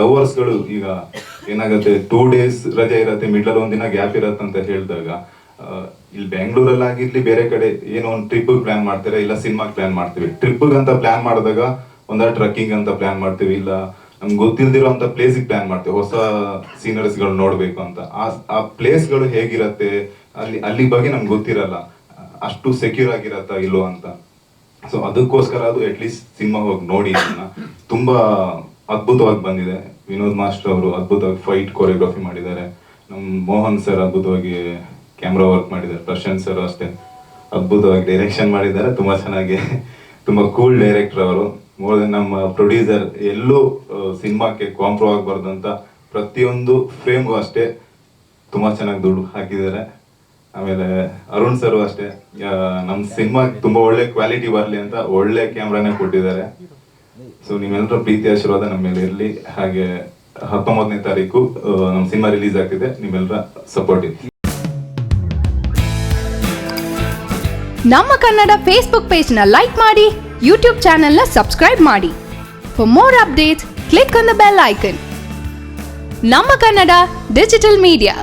ಲವರ್ಸ್ಗಳು ಈಗ ಏನಾಗುತ್ತೆ two days ರಜೆ ಇರತ್ತೆ ಮಿಡ್ಲಲ್ಲಿ ಒಂದಿನ ಗ್ಯಾಪ್ ಇರತ್ತೆ ಅಂತ ಹೇಳಿದಾಗ ಇಲ್ಲಿ ಬೆಂಗಳೂರಲ್ಲಿ ಆಗಿರ್ಲಿ ಬೇರೆ ಕಡೆ ಏನೋ ಒಂದು ಟ್ರಿಪ್ ಪ್ಲಾನ್ ಮಾಡ್ತಾರೆ, ಇಲ್ಲ ಸಿನಿಮಾ ಪ್ಲಾನ್ ಮಾಡ್ತೀವಿ. ಟ್ರಿಪ್ ಅಂತ ಪ್ಲಾನ್ ಮಾಡಿದಾಗ ಒಂದ ಟ್ರಕ್ಕಿಂಗ್ ಅಂತ ಪ್ಲಾನ್ ಮಾಡ್ತೀವಿ, ಇಲ್ಲ ನಮ್ಗೆ ಗೊತ್ತಿಲ್ದಿರೋ ಅಂತ ಪ್ಲೇಸಿಗೆ ಪ್ಲಾನ್ ಮಾಡ್ತೀವಿ, ಹೊಸ ಸೀನರೀಸ್ಗಳು ನೋಡ್ಬೇಕು ಅಂತ. ಆ ಆ ಪ್ಲೇಸ್ಗಳು ಹೇಗಿರತ್ತೆ, ಅಲ್ಲಿ ಅಲ್ಲಿ ಬಗ್ಗೆ ನಮ್ಗೆ ಗೊತ್ತಿರಲ್ಲ. ಅಷ್ಟು ಸೆಕ್ಯೂರ್ ಆಗಿರತ್ತಾ ಇಲ್ಲೋ ಅಂತ. ಸೊ ಅದಕ್ಕೋಸ್ಕರ ಅದು ಅಟ್ಲೀಸ್ಟ್ ಸಿನಿಮಾ ಹೋಗಿ ನೋಡಿ ಅದನ್ನ ತುಂಬಾ ಅದ್ಭುತವಾಗಿ ಬಂದಿದೆ. ವಿನೋದ್ ಮಾಸ್ಟರ್ ಅವರು ಅದ್ಭುತವಾಗಿ ಫೈಟ್ ಕೊರಿಯೋಗ್ರಫಿ ಮಾಡಿದ್ದಾರೆ. ನಮ್ಮ ಮೋಹನ್ ಸರ್ ಅದ್ಭುತವಾಗಿ ಕ್ಯಾಮ್ರಾ ವರ್ಕ್ ಮಾಡಿದ್ದಾರೆ. ಪ್ರಶಾಂತ್ ಸರ್ ಅಷ್ಟೇ. ಅದ್ಭುತವಾಗಿ ಡೈರೆಕ್ಷನ್ ಮಾಡಿದ್ದಾರೆ. ತುಂಬಾ ಚೆನ್ನಾಗಿ. ತುಂಬಾ ಕೂಲ್ ಡೈರೆಕ್ಟರ್ ಅವರು. ಮೋರ್ ನಮ್ಮ ಪ್ರೊಡ್ಯೂಸರ್ ಎಲ್ಲೂ ಸಿನಿಮಾಕ್ಕೆ ಕಾಂಪ್ರೋ ಆಗಬಾರ್ದು ಅಂತ ಪ್ರತಿಯೊಂದು ಫ್ರೇಮ್ಗೂ ಅಷ್ಟೇ ತುಂಬಾ ಚೆನ್ನಾಗಿ ದುಡ್ಡು ಹಾಕಿದ್ದಾರೆ. ಆಮೇಲೆ ಅರುಣ್ ಸರ್ ಅಷ್ಟೇ. ನಮ್ಮ ನಮ್ ಸಿನಿಮಾ ತುಂಬಾ ಒಳ್ಳೆ ಕ್ವಾಲಿಟಿ ಬರಲಿ ಅಂತ ಒಳ್ಳೆ ಕ್ಯಾಮ್ರಾನೇ ಕೊಟ್ಟಿದ್ದಾರೆ. ಸೊ ನಿಮ್ಮೆಲ್ಲರ ಪ್ರೀತಿ ಆಶೀರ್ವಾದ ನಮ್ಮ ಮೇಲೆ ಇರಲಿ. ಹಾಗೆ ಹತ್ತೊಂಬತ್ತನೇ ತಾರೀಕು ನಮ್ಮ ನಮ್ ಸಿನಿಮಾ ರಿಲೀಸ್ ಆಗ್ತಿದೆ. ನಿಮ್ಮೆಲ್ಲರ ಸಪೋರ್ಟ್ ಇದೆ ನಮ್ಮ ಕನ್ನಡ ಫೇಸ್ಬುಕ್ ಪೇಜ್ನ ಲೈಕ್ ಮಾಡಿ ಯೂಟ್ಯೂಬ್ನ ಸಬ್ಸ್ಕ್ರೈಬ್ ಮಾಡಿ. For more updates click on the bell icon ನಮ್ಮ ಕನ್ನಡ ಡಿಜಿಟಲ್ ಮೀಡಿಯಾ